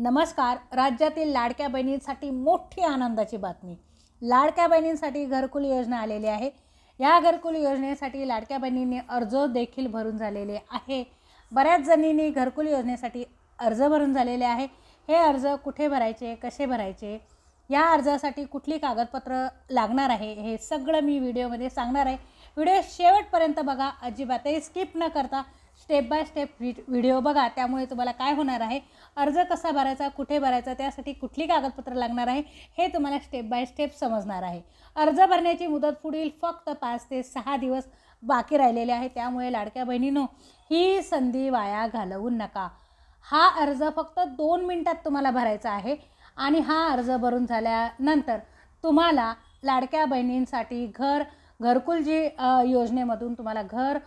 नमस्कार. राज्यातील लाडक्या बहिणींसाठी मोठी आनंदाची बातमी. लाडक्या बहिणींसाठी घरकुल योजना आलेली आहे. या घरकुल योजनेसाठी लाडक्या बहिणींनी अर्ज देखील भरून झालेले आहे. बऱ्याच जणींनी घरकुल योजनेसाठी अर्ज भरून झालेले आहे. हे अर्ज कुठे भरायचे कसे भरायचे या अर्जासाठी कुठली कागदपत्र लागणार आहे हे सगळं मी व्हिडिओमध्ये सांगणार आहे. व्हिडिओ शेवटपर्यंत बघा. अजिबातही स्किप न करता स्टेप बाय स्टेप व्हिडिओ बघा त्यामुळे तुम्हाला काय होणार आहे? अर्ज कसा भरायचा कुठे भरायचा त्यासाठी कुठली कागदपत्र लागणार आहे हे तुम्हाला स्टेप बाय स्टेप समजणार आहे. अर्ज भरण्याची मुदत पुढील फक्त पाच ते सहा दिवस बाकी राहिलेले आहे त्यामुळे लाडक्या बहिणीनो ही संधी वाया घालवू नका. हा अर्ज फक्त दोन मिनटात तुम्हाला भरायचा आहे आणि हा अर्ज भरून झाल्यानंतर तुम्हाला लाडक्या बहिणींसाठी घर घरकुल जी योजनेमधून तुम्हाला घर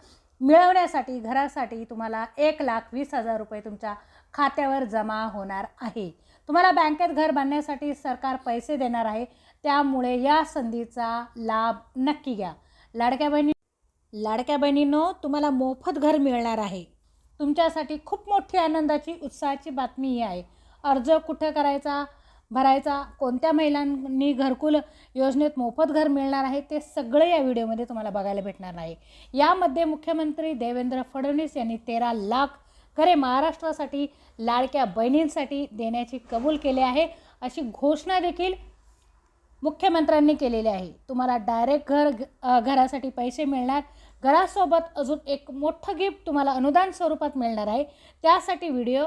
मिळवण्यासाठी घरासाठी तुम्हाला एक लाख वीस हजार रुपये तुमच्या खात्यावर जमा होणार आहे. तुम्हाला बँकेत घर बांधण्यासाठी सरकार पैसे देणार आहे. त्यामुळे या संधीचा लाभ नक्की घ्या. लाडक्या बहिणी लाडक्या बहिणींनो तुम्हाला मोफत घर मिळणार आहे. तुमच्यासाठी खूप मोठी आनंदाची उत्साहाची बातमी ही आहे. अर्ज कुठं करायचा? भरायचा. कोणत्या महिलांनी घरकुल योजनेत मोफत घर मिळणार आहे ते सगळं या व्हिडिओमध्ये तुम्हाला बघायला भेटणार आहे यामध्ये मुख्यमंत्री देवेंद्र फडणवीस यांनी तेरा लाख घरे महाराष्ट्रासाठी लाडक्या बहिणींसाठी देण्याची कबूल केली आहे. अशी घोषणा देखील मुख्यमंत्र्यांनी केलेली आहे. तुम्हाला डायरेक्ट घर घरासाठी पैसे मिळणार. घरासोबत अजून एक मोठं गिफ्ट तुम्हाला अनुदान स्वरूपात मिळणार आहे. त्यासाठी व्हिडिओ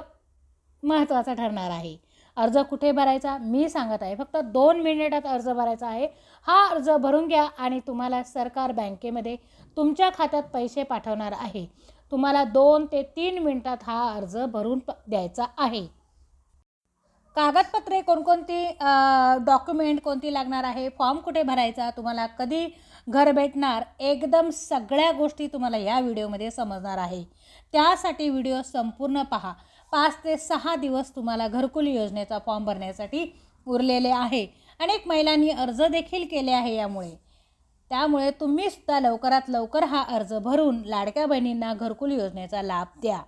महत्त्वाचा ठरणार आहे. अर्ज कुठे भरायचा मी सांगत आहे. फक्त दोन मिनिटात अर्ज भरायचा आहे. हा अर्ज भरून घ्या आणि तुम्हाला सरकार बँकेमध्ये तुमच्या खात्यात पैसे पाठवणार आहे. तुम्हाला दोन ते तीन मिनिटात हा अर्ज भरून प- द्यायचा आहे. कागदपत्रे कोणकोणती डॉक्युमेंट कोणती लागणार आहे? फॉर्म कुठे भरायचा? तुम्हाला कधी घर भेटणार? एकदम सगळ्या गोष्टी तुम्हाला या व्हिडिओमध्ये समजणार आहे. त्यासाठी व्हिडिओ संपूर्ण पहा. पाच ते सहा दिवस तुम्हाला घरकुल योजनेचा फॉर्म भरण्यासाठी उरलेले आहे. अनेक महिलांनी अर्ज देखील केले आहे यामुळे. त्यामुळे तुम्ही सुद्धा लवकरात लवकर हा अर्ज भरून लाडक्या बहिणींना घरकुल योजनेचा लाभ द्या.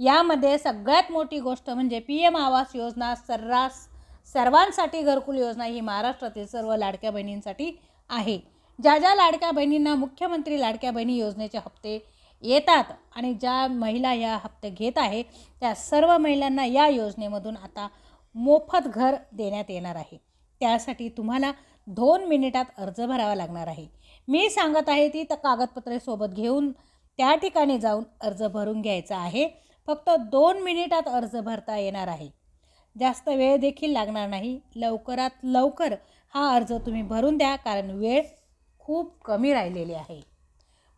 यामध्ये सगळ्यात मोठी गोष्ट म्हणजे पी एम आवास योजना सर्रास सर्वांसाठी घरकुल योजना ही महाराष्ट्रातील सर्व लाडक्या बहिणींसाठी आहे. ज्या ज्या लाडक्या बहिणींना मुख्यमंत्री लाडक्या बहिणी योजनेचे हप्ते येतात. आणि ज्या महिला या हप्ते घेत आहे त्या सर्व महिलांना या योजनेमधून आता मोफत घर देण्यात येणार आहे. त्यासाठी तुम्हाला दोन मिनिटात अर्ज भरावा लागणार आहे. मी सांगत आहे ती तर कागदपत्रे सोबत घेऊन त्या ठिकाणी जाऊन अर्ज भरून घ्यायचा आहे. फक्त दोन मिनिटात अर्ज भरता येणार आहे. जास्त वेळ देखील लागणार नाही. लवकरात लवकर हा अर्ज तुम्ही भरून द्या कारण वेळ खूप कमी राहिलेली आहे.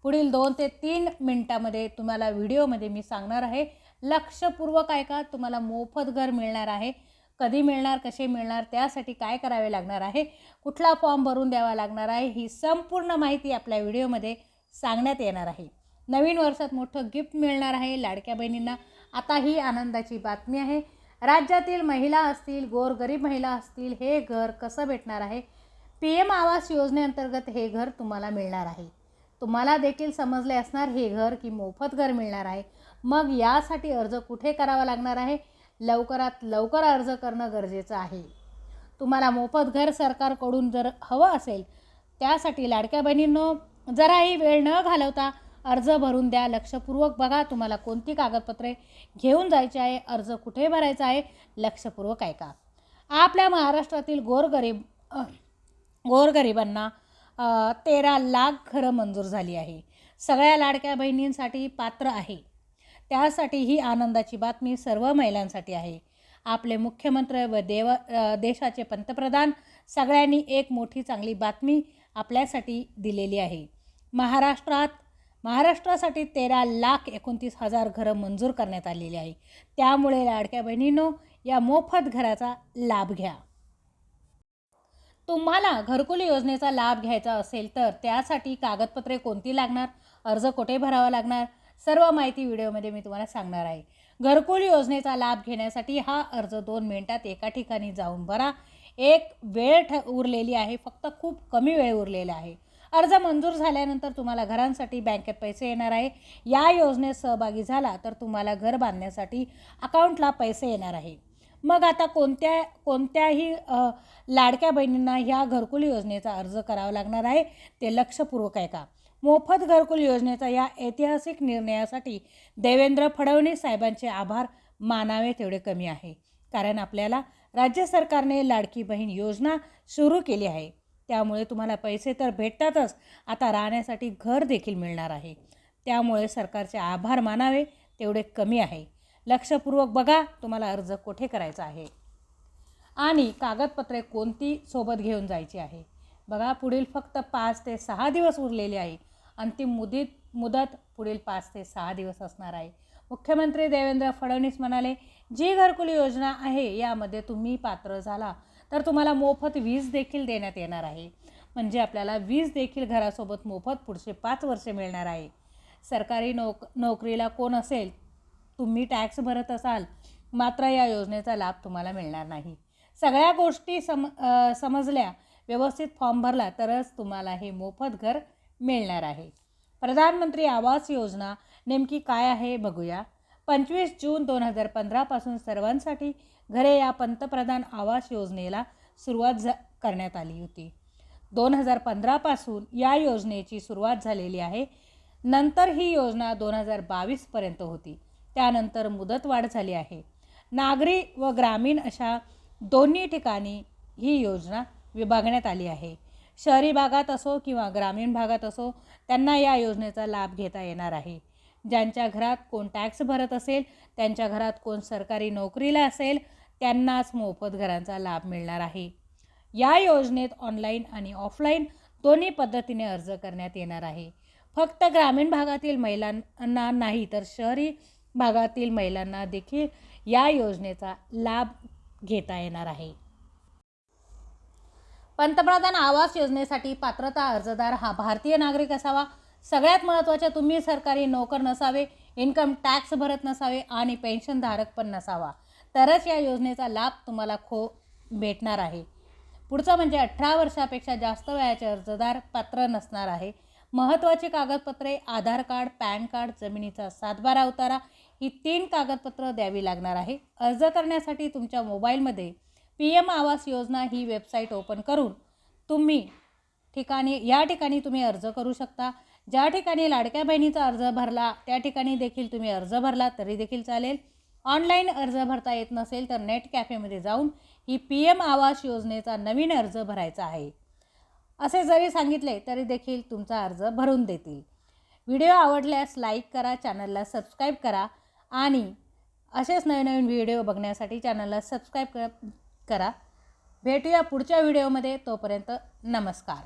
पुढील दोन ते तीन मिनटामध्ये तुम्हाला व्हिडिओमध्ये मी सांगणार आहे. लक्षपूर्वक ऐका तुम्हाला मोफत घर मिळणार आहे. कधी मिळणार कसे मिळणार त्यासाठी काय करावे लागणार आहे कुठला फॉर्म भरून द्यावा लागणार आहे ही संपूर्ण माहिती आपल्या व्हिडिओमध्ये सांगण्यात येणार आहे. नवीन वर्षात मोठं गिफ्ट मिळणार आहे लाडक्या बहिणींना. आता ही आनंदाची बातमी आहे. राज्यातील महिला असतील गोरगरीब महिला असतील हे घर कसं भेटणार आहे? पी एम आवास योजनेअंतर्गत हे घर तुम्हाला मिळणार आहे. तुम्हाला देखील समजले असणार हे घर की मोफत घर मिळणार आहे. मग यासाठी अर्ज कुठे करावा लागणार आहे? लवकरात लवकर अर्ज करणं गरजेचं आहे. तुम्हाला मोफत घर सरकारकडून जर हवं असेल त्यासाठी लाडक्या बहिणींनो जराही वेळ न घालवता अर्ज भरून द्या. लक्षपूर्वक बघा तुम्हाला कोणती कागदपत्रे घेऊन जायची आहे अर्ज कुठे भरायचा आहे लक्षपूर्वक ऐका. आपल्या महाराष्ट्रातील गोरगरीब गोरगरिबांना तेरा लाख घरं मंजूर झाली आहे. सगळ्या लाडक्या बहिणींसाठी पात्र आहे. त्यासाठी ही आनंदाची बातमी सर्व महिलांसाठी आहे. आपले मुख्यमंत्री व देव देशाचे पंतप्रधान सगळ्यांनी एक मोठी चांगली बातमी आपल्यासाठी दिलेली आहे. महाराष्ट्रात महाराष्ट्रासाठी तेरा लाख एकोणतीस हजार घरं मंजूर करण्यात आलेली आहे. त्यामुळे लाडक्या बहिणींनो या मोफत घराचा लाभ घ्या. तुम्हाला घरकुल योजनेचा लाभ घ्यायचा असेल तर त्यासाठी कागदपत्रे कोणती लागणार? अर्ज कुठे भरावा लागणार? सर्व माहिती व्हिडिओमध्ये मी तुम्हाला सांगणार आहे. घरकुल योजनेचा लाभ घेण्यासाठी हा अर्ज दोन मिनिटात एका ठिकाणी जाऊन भरा. एक वेळ ठ उरलेली आहे फक्त खूप कमी वेळ उरलेला आहे. अर्ज मंजूर झाल्यानंतर तुम्हाला घरांसाठी बँकेत पैसे येणार आहे. या योजनेत सहभागी झाला तर तुम्हाला घर बांधण्यासाठी अकाउंटला पैसे येणार आहे. मग आता कोणत्या कोणत्याही लाडक्या बहिणींना ह्या घरकुल योजनेचा अर्ज करावा लागणार आहे ते लक्षपूर्वक आहे का मोफत घरकुल योजनेचा या ऐतिहासिक निर्णयासाठी देवेंद्र फडणवीस साहेबांचे आभार मानावे तेवढे कमी आहे. कारण आपल्याला राज्य सरकारने लाडकी बहीण योजना सुरू केली आहे. त्यामुळे तुम्हाला पैसे तर भेटतातच आता राहण्यासाठी घर देखील मिळणार आहे. त्यामुळे सरकारचे आभार मानावे तेवढे कमी आहे. लक्षपूर्वक बघा तुम्हाला अर्ज कुठे करायचा आहे. आणि कागदपत्रे कोणती सोबत घेऊन जायची आहे. बघा पुढील फक्त पाच ते सहा दिवस उरलेले आहे. अंतिम मुदीत मुदत पुढील पाच ते सहा दिवस असणार आहे. मुख्यमंत्री देवेंद्र फडणवीस म्हणाले जी घरकुल योजना आहे यामध्ये तुम्ही पात्र झाला. तर तुम्हाला मोफत वीज देखील देण्यात येणार आहे. म्हणजे आपल्याला वीज देखील घरासोबत मोफत पुढचे पाच वर्षे मिळणार आहे. सरकारी नोक नोकरीला कोण असेल तुम्ही टॅक्स भरत असाल मात्र या योजनेचा लाभ तुम्हाला मिळणार नाही. सगळ्या गोष्टी सम समजल्या व्यवस्थित फॉर्म भरला तरच तुम्हाला हे मोफत घर मिळणार आहे. प्रधानमंत्री आवास योजना नेमकी काय आहे बघूया. पंचवीस जून दोन हजार पंधरापासून सर्वांसाठी घरे या पंतप्रधान आवास योजनेला सुरुवात झ करण्यात आली होती. दोन हजार पंधरापासून या योजनेची सुरुवात झालेली आहे. नंतर ही योजना दोन हजार बावीसपर्यंत होती. त्यानंतर मुदतवाढ झाली आहे. नागरी व ग्रामीण अशा दोन्ही ठिकाणी ही योजना विभागण्यात आली आहे. शहरी भागात असो किंवा ग्रामीण भागात असो त्यांना या योजनेचा लाभ घेता येणार आहे. ज्यांच्या घरात कोण टॅक्स भरत असेल त्यांच्या घरात कोण सरकारी नोकरीला असेल त्यांनाच मोफत घरांचा लाभ मिळणार आहे. या योजनेत ऑनलाईन आणि ऑफलाईन दोन्ही पद्धतीने अर्ज करण्यात येणार आहे. फक्त ग्रामीण भागातील महिलांना नाही तर शहरी भागातील महिलांना देखील या योजनेचा लाभ घेता येणार आहे. पंतप्रधान आवास योजनेसाठी पात्रता अर्जदार हा भारतीय नागरिक असावा. सगळ्यात महत्त्वाचे तुम्ही सरकारी नोकर नसावे इन्कम टॅक्स भरत नसावे आणि पेन्शनधारक पण नसावा. तरच या योजनेचा लाभ तुम्हाला खो भेटणार आहे. पुढचं म्हणजे अठरा वर्षापेक्षा जास्त वयाचे अर्जदार पात्र नसणार आहे. महत्त्वाची कागदपत्रे आधार कार्ड पॅन कार्ड जमिनीचा सातबारा उतारा ही तीन कागदपत्र द्यावी लागणार आहे. अर्ज करण्यासाठी तुमच्या मोबाईलमध्ये पी एम आवास योजना ही वेबसाईट ओपन करून तुम्ही ठिकाणी या ठिकाणी तुम्ही अर्ज करू शकता. ज्या ठिकाणी लाडक्या बहिणीचा अर्ज भरला त्या ठिकाणी देखील तुम्ही अर्ज भरला तरी देखील चालेल. ऑनलाईन अर्ज भरता येत नसेल तर नेट कॅफेमध्ये जाऊन ही पी एम आवास योजनेचा नवीन अर्ज भरायचा आहे. असे जरी सांगितले तरी देखील तुमचा अर्ज भरून देतील. व्हिडिओ आवडल्यास लाईक करा चॅनलला सबस्क्राईब करा आणि असेच नवीन नवीन व्हिडिओ बघण्यासाठी चॅनलला सबस्क्राईब करा. भेटूया पुढच्या व्हिडिओमध्ये. तोपर्यंत नमस्कार.